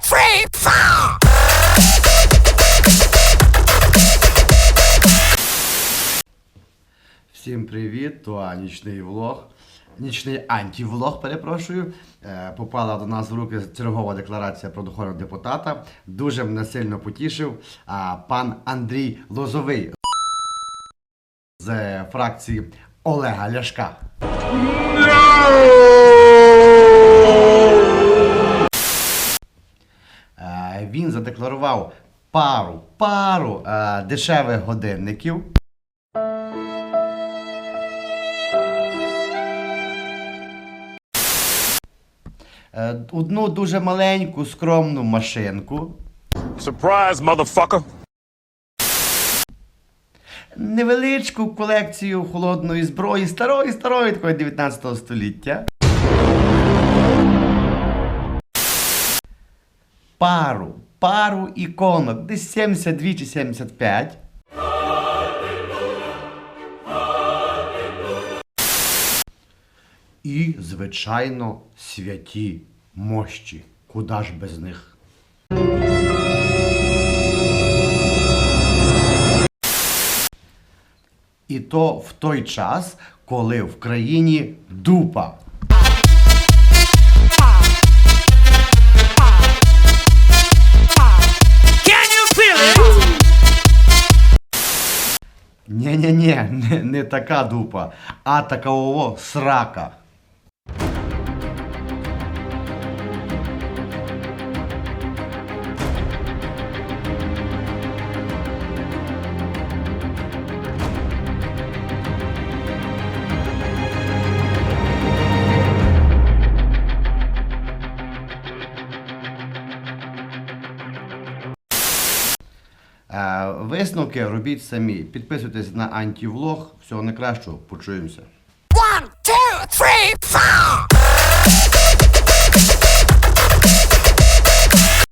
three, four. Всім привіт! То нічний влог. Нічний антивлог, перепрошую. Е, Попала до нас в руки чергова декларація про доходи депутата. Дуже мене сильно потішив пан Андрій Лозовий з фракції Олега Ляшка. Е, Він задекларував пару, пару е, дешевих годинників. Е, Одну дуже маленьку скромну машинку, Surprise, motherfucker. невеличку колекцію холодної зброї, старої, старої такої 19 століття. Пару, пару іконок, десь 72 чи 75. І, звичайно, святі мощі. Куда ж без них? І то в той час, коли в країні дупа. Не, не така дупа, а такого срака. Висновки робіть самі. Підписуйтесь на антівлог. Всього найкращого. Почуємося. One, two, three, four.